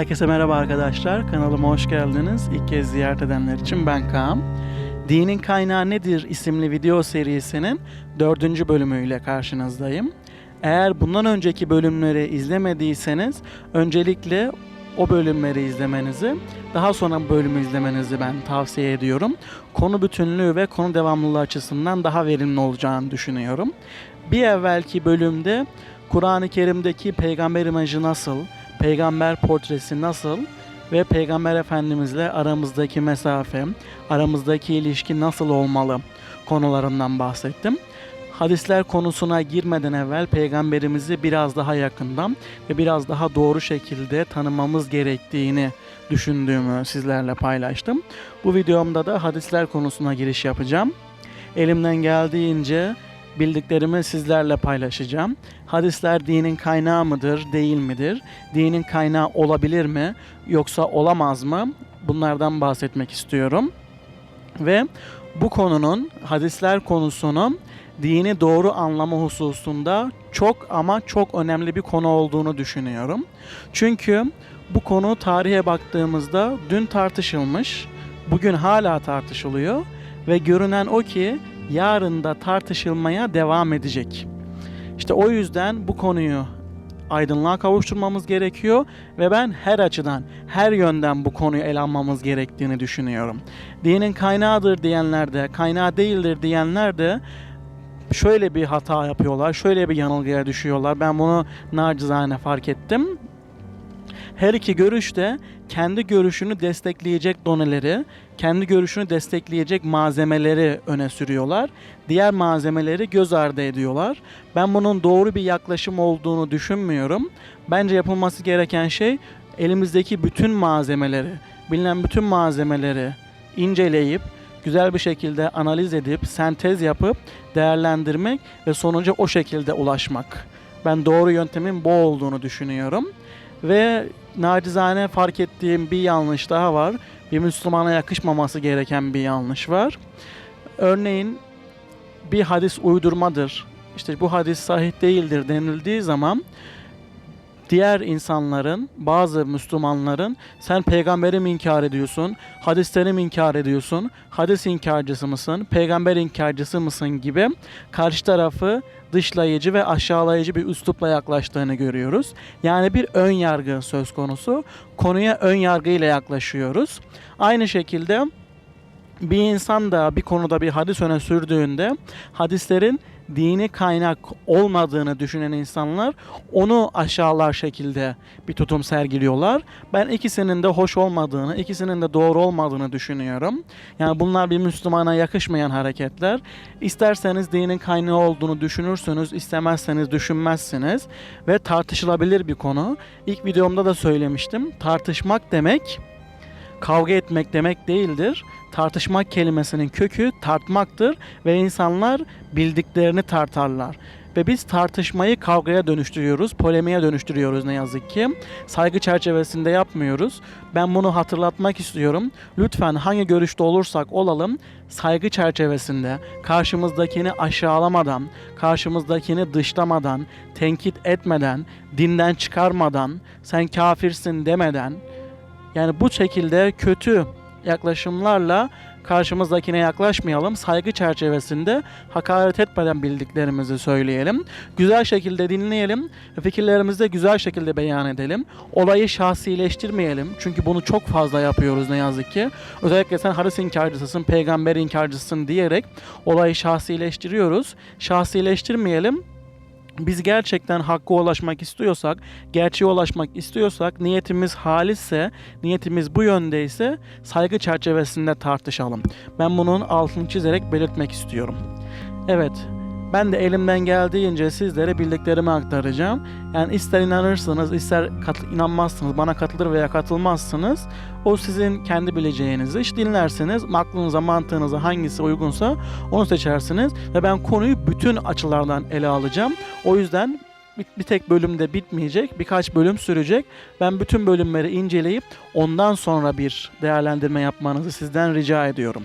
Herkese merhaba arkadaşlar. Kanalıma hoş geldiniz. İlk kez ziyaret edenler için ben Kaan. Dinin Kaynağı Nedir isimli video serisinin dördüncü bölümüyle karşınızdayım. Eğer bundan önceki bölümleri izlemediyseniz öncelikle o bölümleri izlemenizi, daha sonra bölümü izlemenizi ben tavsiye ediyorum. Konu bütünlüğü ve konu devamlılığı açısından daha verimli olacağını düşünüyorum. Bir evvelki bölümde Kur'an-ı Kerim'deki peygamber imajı nasıl, peygamber portresi nasıl ve peygamber efendimizle aramızdaki mesafe, aramızdaki ilişki nasıl olmalı konularından bahsettim. Hadisler konusuna girmeden evvel peygamberimizi biraz daha yakından ve biraz daha doğru şekilde tanımamız gerektiğini düşündüğümü sizlerle paylaştım. Bu videomda da hadisler konusuna giriş yapacağım. Elimden geldiğince bildiklerimi sizlerle paylaşacağım. Hadisler dinin kaynağı mıdır, değil midir? Dinin kaynağı olabilir mi, yoksa olamaz mı? Bunlardan bahsetmek istiyorum. Ve bu konunun, hadisler konusunun dini doğru anlama hususunda çok ama çok önemli bir konu olduğunu düşünüyorum. Çünkü bu konu tarihe baktığımızda dün tartışılmış, bugün hala tartışılıyor ve görünen o ki yarın da tartışılmaya devam edecek. İşte o yüzden bu konuyu aydınlığa kavuşturmamız gerekiyor ve ben her açıdan, her yönden bu konuyu ele almamız gerektiğini düşünüyorum. Dinin kaynağıdır diyenler de, kaynağı değildir diyenler de şöyle bir hata yapıyorlar, şöyle bir yanılgıya düşüyorlar. Ben bunu nacizane fark ettim. Her iki görüş de kendi görüşünü destekleyecek doneleri, kendi görüşünü destekleyecek malzemeleri öne sürüyorlar. Diğer malzemeleri göz ardı ediyorlar. Ben bunun doğru bir yaklaşım olduğunu düşünmüyorum. Bence yapılması gereken şey elimizdeki bütün malzemeleri, bilinen bütün malzemeleri inceleyip güzel bir şekilde analiz edip sentez yapıp değerlendirmek ve sonuca o şekilde ulaşmak. Ben doğru yöntemin bu olduğunu düşünüyorum. Ve nacizane fark ettiğim bir yanlış daha var. Bir Müslümana yakışmaması gereken bir yanlış var. Örneğin bir hadis uydurmadır. İşte bu hadis sahih değildir denildiği zaman diğer insanların, bazı Müslümanların sen peygamberi mi inkar ediyorsun, hadisleri mi inkar ediyorsun, hadis inkarcısı mısın, peygamber inkarcısı mısın gibi karşı tarafı dışlayıcı ve aşağılayıcı bir üslupla yaklaştığını görüyoruz. Yani bir ön yargı söz konusu. Konuya ön yargıyla yaklaşıyoruz. Aynı şekilde bir insan da bir konuda bir hadis öne sürdüğünde hadislerin dini kaynak olmadığını düşünen insanlar onu aşağılar şekilde bir tutum sergiliyorlar. Ben ikisinin de hoş olmadığını, ikisinin de doğru olmadığını düşünüyorum. Yani bunlar bir Müslümana yakışmayan hareketler. İsterseniz dinin kaynağı olduğunu düşünürsünüz, istemezseniz düşünmezsiniz ve tartışılabilir bir konu. İlk videomda da söylemiştim. Tartışmak demek kavga etmek demek değildir. Tartışmak kelimesinin kökü tartmaktır ve insanlar bildiklerini tartarlar. Ve biz tartışmayı kavgaya dönüştürüyoruz, polemiğe dönüştürüyoruz ne yazık ki. Saygı çerçevesinde yapmıyoruz. Ben bunu hatırlatmak istiyorum. Lütfen hangi görüşte olursak olalım saygı çerçevesinde karşımızdakini aşağılamadan, karşımızdakini dışlamadan, tenkit etmeden, dinden çıkarmadan, sen kafirsin demeden, yani bu şekilde kötü yaklaşımlarla karşımızdakine yaklaşmayalım. Saygı çerçevesinde hakaret etmeden bildiklerimizi söyleyelim. Güzel şekilde dinleyelim. Fikirlerimizi de güzel şekilde beyan edelim. Olayı şahsileştirmeyelim. Çünkü bunu çok fazla yapıyoruz ne yazık ki. Özellikle sen hadis inkarcısısın, peygamber inkarcısın diyerek olayı şahsileştiriyoruz. Şahsileştirmeyelim biz gerçekten hakka ulaşmak istiyorsak, gerçeğe ulaşmak istiyorsak, niyetimiz halisse, niyetimiz bu yöndeyse saygı çerçevesinde tartışalım. Ben bunun altını çizerek belirtmek istiyorum. Evet, ben de elimden geldiğince sizlere bildiklerimi aktaracağım. Yani ister inanırsınız, ister kat- inanmazsınız, bana katılır veya katılmazsınız. O sizin kendi bileceğiniz iş. Dinlersiniz, aklınıza, mantığınıza hangisi uygunsa onu seçersiniz. Ve ben konuyu bütün açılardan ele alacağım. O yüzden bir tek bölümde bitmeyecek, birkaç bölüm sürecek. Ben bütün bölümleri inceleyip ondan sonra bir değerlendirme yapmanızı sizden rica ediyorum.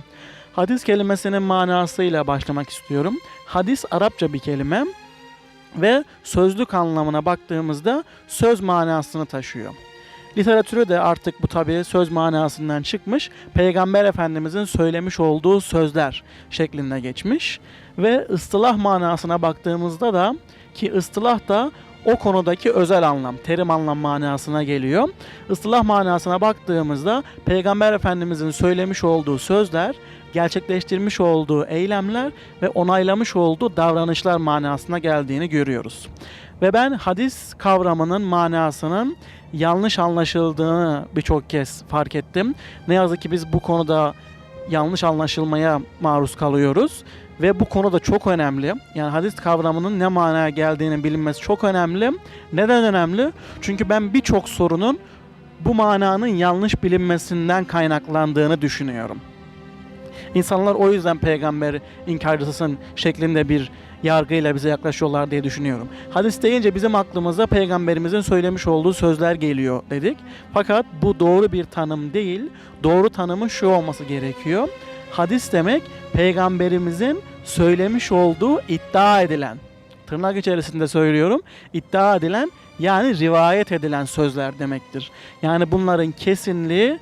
Hadis kelimesinin manasıyla başlamak istiyorum. Hadis Arapça bir kelime ve sözlük anlamına baktığımızda söz manasını taşıyor. Literatürü de artık bu tabi söz manasından çıkmış. Peygamber Efendimizin söylemiş olduğu sözler şeklinde geçmiş. Ve ıstılah manasına baktığımızda da ki ıstılah da o konudaki özel anlam, terim anlam manasına geliyor. Istılah manasına baktığımızda Peygamber Efendimizin söylemiş olduğu sözler, gerçekleştirmiş olduğu eylemler ve onaylamış olduğu davranışlar manasına geldiğini görüyoruz. Ve ben hadis kavramının manasının yanlış anlaşıldığını birçok kez fark ettim. Ne yazık ki biz bu konuda yanlış anlaşılmaya maruz kalıyoruz ve bu konu da çok önemli. Yani hadis kavramının ne manaya geldiğinin bilinmesi çok önemli. Neden önemli? Çünkü ben birçok sorunun bu mananın yanlış bilinmesinden kaynaklandığını düşünüyorum. İnsanlar o yüzden peygamber inkarcısısın şeklinde bir yargıyla bize yaklaşıyorlar diye düşünüyorum. Hadis deyince bizim aklımıza peygamberimizin söylemiş olduğu sözler geliyor dedik. Fakat bu doğru bir tanım değil. Doğru tanımı şu olması gerekiyor. Hadis demek peygamberimizin söylemiş olduğu iddia edilen, tırnak içerisinde söylüyorum, iddia edilen yani rivayet edilen sözler demektir. Yani bunların kesinliği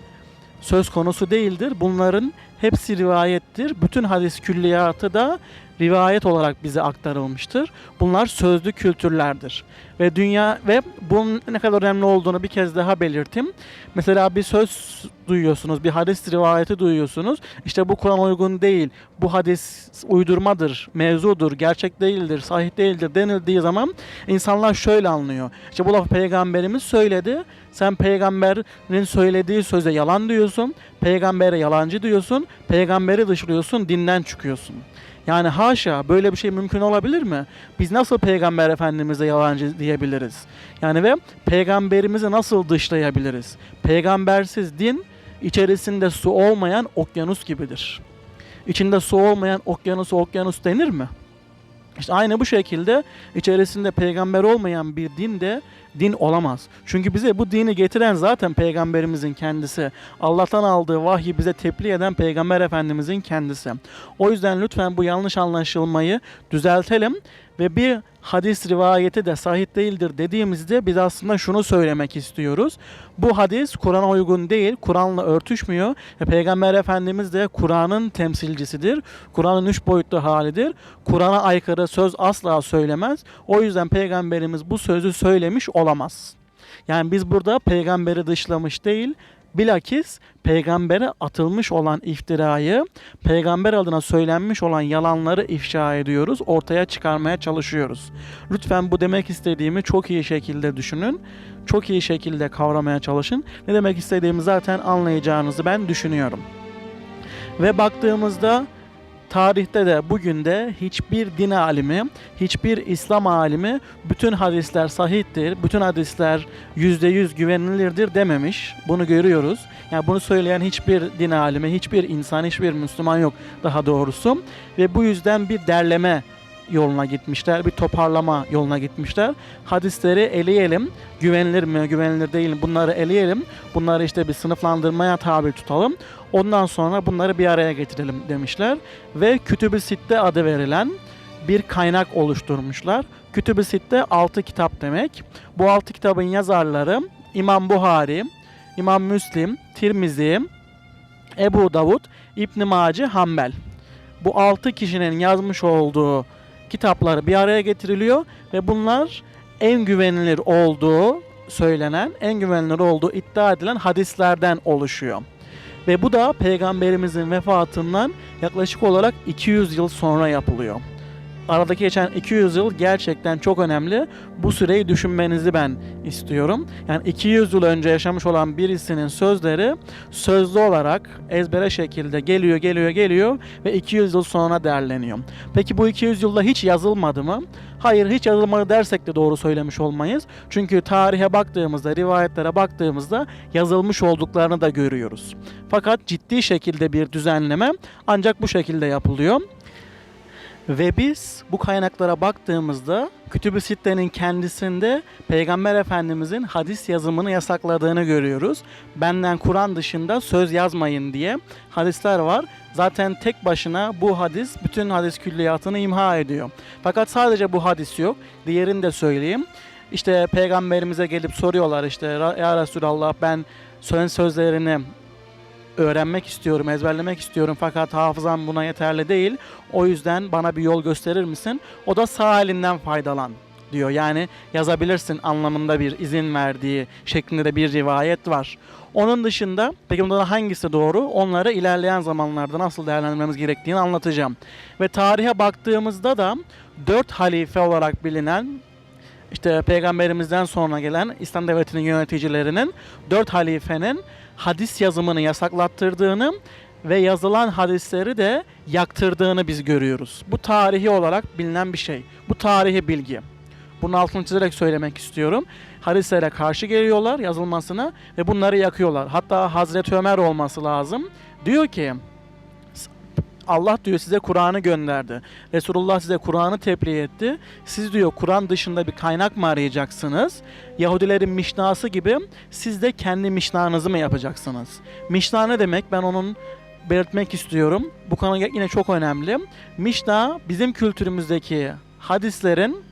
söz konusu değildir. Bunların hepsi rivayettir. Bütün hadis külliyatı da rivayet olarak bize aktarılmıştır. Bunlar sözlü kültürlerdir. Ve dünya ve bunun ne kadar önemli olduğunu bir kez daha belirteyim. Mesela bir söz duyuyorsunuz, bir hadis rivayeti duyuyorsunuz. İşte bu Kur'an uygun değil, bu hadis uydurmadır, mevzudur, gerçek değildir, sahih değildir denildiği zaman insanlar şöyle anlıyor. İşte bu lafı peygamberimiz söyledi. Sen peygamberin söylediği söze yalan diyorsun, peygambere yalancı diyorsun, peygamberi dışlıyorsun, dinden çıkıyorsun. Yani haşa böyle bir şey mümkün olabilir mi? Biz nasıl peygamber efendimize yalancı diyebiliriz? Yani ve peygamberimizi nasıl dışlayabiliriz? Peygambersiz din içerisinde su olmayan okyanus gibidir. İçinde su olmayan okyanus okyanus denir mi? İşte aynı bu şekilde içerisinde peygamber olmayan bir din de din olamaz. Çünkü bize bu dini getiren zaten peygamberimizin kendisi. Allah'tan aldığı vahyi bize tebliğ eden peygamber efendimizin kendisi. O yüzden lütfen bu yanlış anlaşılmayı düzeltelim ve bir hadis rivayeti de sahih değildir dediğimizde biz aslında şunu söylemek istiyoruz. Bu hadis Kur'an'a uygun değil, Kur'an'la örtüşmüyor. Peygamber Efendimiz de Kur'an'ın temsilcisidir. Kur'an'ın üç boyutlu halidir. Kur'an'a aykırı söz asla söylemez. O yüzden Peygamberimiz bu sözü söylemiş olamaz. Yani biz burada peygamberi dışlamış değil, Bilakis peygambere atılmış olan iftirayı, peygamber adına söylenmiş olan yalanları ifşa ediyoruz, ortaya çıkarmaya çalışıyoruz. Lütfen bu demek istediğimi çok iyi şekilde düşünün, çok iyi şekilde kavramaya çalışın. Ne demek istediğimi zaten anlayacağınızı ben düşünüyorum. Ve baktığımızda tarihte de bugün de hiçbir din alimi, hiçbir İslam alimi bütün hadisler sahihtir, bütün hadisler yüzde yüz güvenilirdir dememiş. Bunu görüyoruz. Yani bunu söyleyen hiçbir din alimi, hiçbir insan, hiçbir Müslüman yok daha doğrusu. Ve bu yüzden bir derleme yoluna gitmişler. Bir toparlama yoluna gitmişler. Hadisleri eleyelim. Güvenilir mi, güvenilir değil mi? Bunları eleyelim. Bunları işte bir sınıflandırmaya tabi tutalım. Ondan sonra bunları bir araya getirelim demişler. Ve Kütüb-i Sitte adı verilen bir kaynak oluşturmuşlar. Kütüb-i Sitte 6 kitap demek. Bu 6 kitabın yazarları İmam Buhari, İmam Müslim, Tirmizi, Ebu Davud, İbn Mace, Hanbel. Bu 6 kişinin yazmış olduğu kitapları bir araya getiriliyor ve bunlar en güvenilir olduğu söylenen, en güvenilir olduğu iddia edilen hadislerden oluşuyor. Ve bu da peygamberimizin vefatından yaklaşık olarak 200 yıl sonra yapılıyor. Aradaki geçen 200 yıl gerçekten çok önemli. Bu süreyi düşünmenizi ben istiyorum. Yani 200 yıl önce yaşamış olan birisinin sözleri sözlü olarak ezbere şekilde geliyor, geliyor, geliyor ve 200 yıl sonra derleniyor. Peki bu 200 yılda hiç yazılmadı mı? Hayır hiç yazılmadı dersek de doğru söylemiş olmayız. Çünkü tarihe baktığımızda, rivayetlere baktığımızda yazılmış olduklarını da görüyoruz. Fakat ciddi şekilde bir düzenleme ancak bu şekilde yapılıyor. Ve biz bu kaynaklara baktığımızda Kütüb-i Sitte'nin kendisinde Peygamber Efendimizin hadis yazımını yasakladığını görüyoruz. Benden Kur'an dışında söz yazmayın diye hadisler var. Zaten tek başına bu hadis bütün hadis külliyatını imha ediyor. Fakat sadece bu hadis yok. Diğerini de söyleyeyim. işte peygamberimize gelip soruyorlar işte "Ra- ya Resulallah ben söz sözlerini öğrenmek istiyorum, ezberlemek istiyorum fakat hafızam buna yeterli değil. O yüzden bana bir yol gösterir misin? O da sağ elinden faydalan diyor. Yani yazabilirsin anlamında bir izin verdiği şeklinde de bir rivayet var. Onun dışında peki bunların hangisi doğru? Onları ilerleyen zamanlarda nasıl değerlendirmemiz gerektiğini anlatacağım. Ve tarihe baktığımızda da dört halife olarak bilinen işte peygamberimizden sonra gelen İslam devletinin yöneticilerinin dört halifenin hadis yazımını yasaklattırdığını ve yazılan hadisleri de yaktırdığını biz görüyoruz. Bu tarihi olarak bilinen bir şey. Bu tarihi bilgi. Bunun altını çizerek söylemek istiyorum. Hadislere karşı geliyorlar yazılmasına ve bunları yakıyorlar. Hatta Hazreti Ömer olması lazım. Diyor ki Allah diyor size Kur'an'ı gönderdi. Resulullah size Kur'an'ı tebliğ etti. Siz diyor Kur'an dışında bir kaynak mı arayacaksınız? Yahudilerin mişnası gibi siz de kendi mişnanızı mı yapacaksınız? Mişna ne demek? Ben onun belirtmek istiyorum. Bu konu yine çok önemli. Mişna bizim kültürümüzdeki hadislerin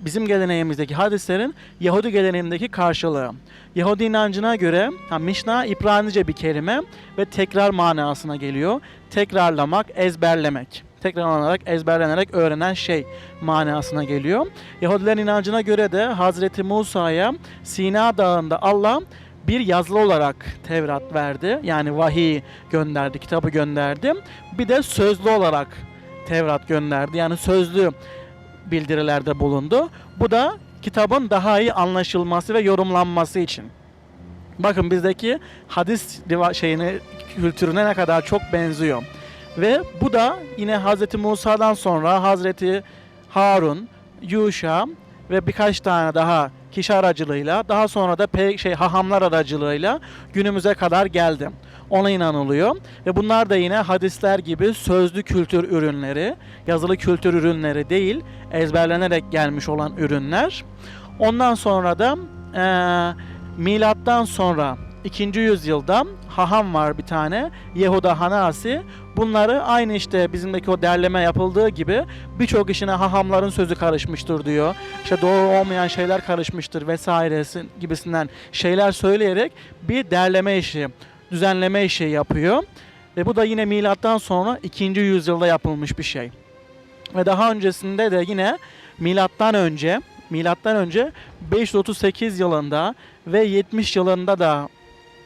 bizim geleneğimizdeki hadislerin Yahudi geleneğindeki karşılığı. Yahudi inancına göre ha, Mişna İbranice bir kelime ve tekrar manasına geliyor. Tekrarlamak, ezberlemek. Tekrarlanarak, ezberlenerek öğrenen şey manasına geliyor. Yahudilerin inancına göre de Hazreti Musa'ya Sina Dağı'nda Allah bir yazılı olarak Tevrat verdi. Yani vahiy gönderdi, kitabı gönderdi. Bir de sözlü olarak Tevrat gönderdi. Yani sözlü bildirilerde bulundu. Bu da kitabın daha iyi anlaşılması ve yorumlanması için. Bakın bizdeki hadis şeyine kültürüne ne kadar çok benziyor. Ve bu da yine Hazreti Musa'dan sonra Hazreti Harun, Yuşa ve birkaç tane daha kişi aracılığıyla daha sonra da pe- şey hahamlar aracılığıyla günümüze kadar geldi. Ona inanılıyor ve bunlar da yine hadisler gibi sözlü kültür ürünleri, yazılı kültür ürünleri değil, ezberlenerek gelmiş olan ürünler. Ondan sonra da eee, milattan sonra 2. yüzyılda haham var bir tane Yehuda Hanasi. Bunları aynı işte bizimdeki o derleme yapıldığı gibi birçok işine hahamların sözü karışmıştır diyor. İşte doğru olmayan şeyler karışmıştır vesairesi gibisinden şeyler söyleyerek bir derleme işi, düzenleme işi yapıyor. Ve bu da yine milattan sonra 2. yüzyılda yapılmış bir şey. Ve daha öncesinde de yine milattan önce milattan önce 538 yılında ve 70 yılında da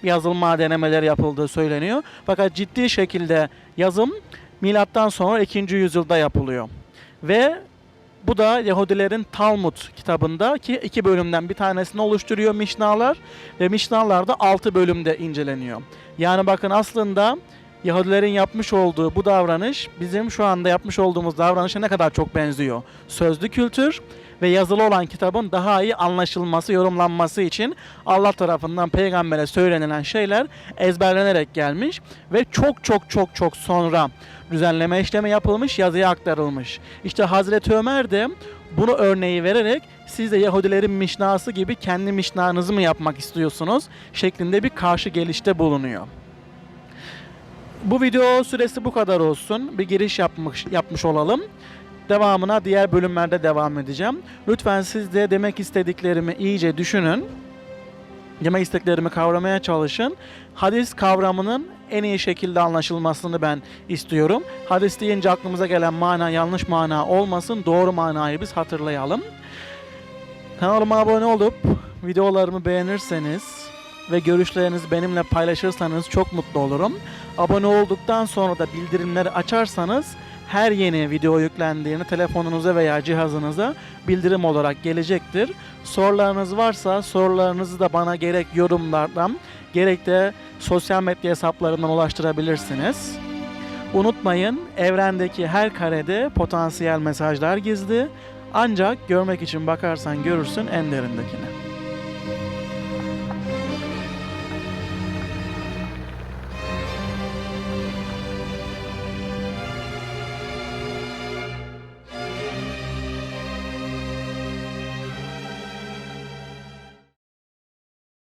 yazılma denemeleri yapıldığı söyleniyor. Fakat ciddi şekilde yazım milattan sonra 2. yüzyılda yapılıyor. Ve bu da Yahudilerin Talmud kitabında ki iki bölümden bir tanesini oluşturuyor Mişnalar ve Mişnalar da 6 bölümde inceleniyor. Yani bakın aslında Yahudilerin yapmış olduğu bu davranış bizim şu anda yapmış olduğumuz davranışa ne kadar çok benziyor. Sözlü kültür ve yazılı olan kitabın daha iyi anlaşılması, yorumlanması için Allah tarafından peygambere söylenilen şeyler ezberlenerek gelmiş ve çok çok çok çok sonra düzenleme işlemi yapılmış, yazıya aktarılmış. İşte Hazreti Ömer de bunu örneği vererek siz de Yahudilerin mişnası gibi kendi mişnanızı mı yapmak istiyorsunuz şeklinde bir karşı gelişte bulunuyor. Bu video süresi bu kadar olsun. Bir giriş yapmış yapmış olalım. Devamına diğer bölümlerde devam edeceğim. Lütfen siz de demek istediklerimi iyice düşünün. Demek istediklerimi kavramaya çalışın. Hadis kavramının en iyi şekilde anlaşılmasını ben istiyorum. Hadis deyince aklımıza gelen mana yanlış mana olmasın. Doğru manayı biz hatırlayalım. Kanalıma abone olup videolarımı beğenirseniz ve görüşlerinizi benimle paylaşırsanız çok mutlu olurum. Abone olduktan sonra da bildirimleri açarsanız her yeni video yüklendiğini telefonunuza veya cihazınıza bildirim olarak gelecektir. Sorularınız varsa sorularınızı da bana gerek yorumlardan gerek de sosyal medya hesaplarından ulaştırabilirsiniz. Unutmayın evrendeki her karede potansiyel mesajlar gizli. Ancak görmek için bakarsan görürsün en derindekini.